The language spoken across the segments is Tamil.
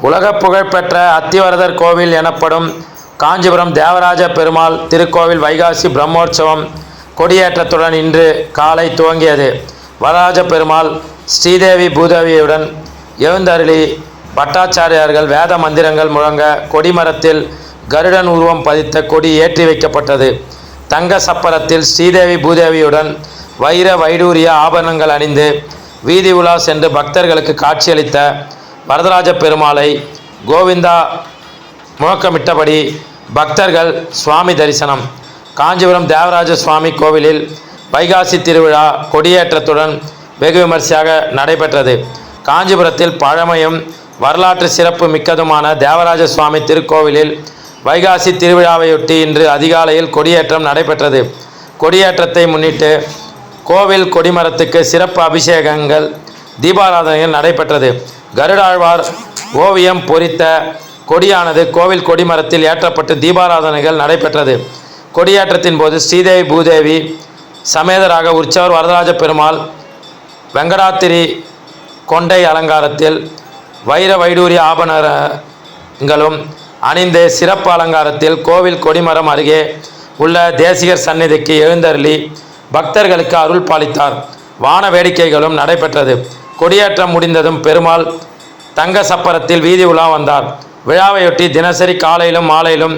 உலக புகழ்பெற்ற அத்திவரதர் கோவில் எனப்படும் காஞ்சிபுரம் தேவராஜ பெருமாள் திருக்கோவில் வைகாசி பிரம்மோற்சவம் கொடியேற்றத்துடன் இன்று காலை துவங்கியது. வரராஜ பெருமாள் ஸ்ரீதேவி பூதேவியுடன் எழுந்தருளி பட்டாச்சாரியார்கள் வேத மந்திரங்கள் முழங்க கொடிமரத்தில் கருடன் உருவம் பதித்த கொடி ஏற்றி வைக்கப்பட்டது. தங்க சப்பரத்தில் ஸ்ரீதேவி பூதேவியுடன் வைர வைடூரிய ஆபரணங்கள் அணிந்து வீதி உலா சென்று பக்தர்களுக்கு காட்சியளித்த வரதராஜ பெருமாளை கோவிந்தா முழக்கமிட்டபடி பக்தர்கள் சுவாமி தரிசனம். காஞ்சிபுரம் தேவராஜ சுவாமி கோவிலில் வைகாசி திருவிழா கொடியேற்றத்துடன் வெகு விமர்சையாக நடைபெற்றது. காஞ்சிபுரத்தில் பழமையும் வரலாற்று சிறப்பு மிக்கதுமான தேவராஜ சுவாமி திருக்கோவிலில் வைகாசி திருவிழாவையொட்டி இன்று அதிகாலையில் கொடியேற்றம் நடைபெற்றது. கொடியேற்றத்தை முன்னிட்டு கோவில் கொடிமரத்துக்கு சிறப்பு அபிஷேகங்கள் தீபாராதனைகள் நடைபெற்றது. கருடாழ்வார் ஓவியம் பொறித்த கொடியானது கோவில் கொடிமரத்தில் ஏற்றப்பட்டு தீபாராதனைகள் நடைபெற்றது. கொடியேற்றத்தின் போது ஸ்ரீதேவி பூதேவி சமேதராக உற்சவர் வரதராஜ பெருமாள் வெங்கடாத்திரி கொண்டை அலங்காரத்தில் வைர வைடூரிய ஆபணங்களும் அணிந்து சிறப்பு அலங்காரத்தில் கோவில் கொடிமரம் அருகே உள்ள தேசிகர் சந்நிதிக்கு எழுந்தருளி பக்தர்களுக்கு அருள் பாலித்தார். வான வேடிக்கைகளும் நடைபெற்றது. கொடியேற்றம் முடிந்ததும் பெருமாள் தங்க சப்பரத்தில் வீதி உலா வந்தார். விழாவையொட்டி தினசரி காலையிலும் மாலையிலும்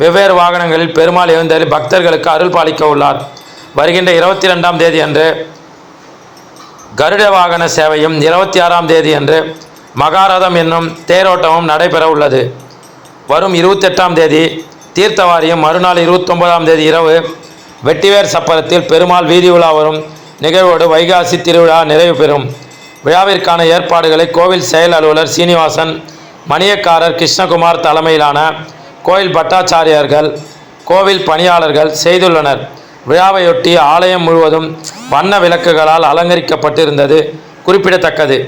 வெவ்வேறு வாகனங்களில் பெருமாள் எழுந்தறி பக்தர்களுக்கு அருள் பாலிக்க உள்ளார். வருகின்ற இருபத்தி ரெண்டாம் தேதி அன்று கருட வாகன சேவையும் இருபத்தி ஆறாம் தேதி அன்று மகாரதம் என்னும் தேரோட்டமும் நடைபெற உள்ளது. வரும் இருபத்தெட்டாம் தேதி தீர்த்தவாரியும் மறுநாள் இருபத்தொன்பதாம் தேதி இரவு வெட்டிவேர் சப்பரத்தில் பெருமாள் வீதி உலா வரும் நிகழ்வோடு வைகாசி திருவிழா நிறைவு பெறும். விழாவிற்கான ஏற்பாடுகளை கோவில் செயல் அலுவலர் சீனிவாசன் மணியக்காரர் கிருஷ்ணகுமார் தலைமையிலான கோயில் பட்டாச்சாரியார்கள் கோவில் பணியாளர்கள் செய்துள்ளனர். விழாவையொட்டி ஆலயம் முழுவதும் வண்ண விளக்குகளால் அலங்கரிக்கப்பட்டிருந்தது குறிப்பிடத்தக்கது.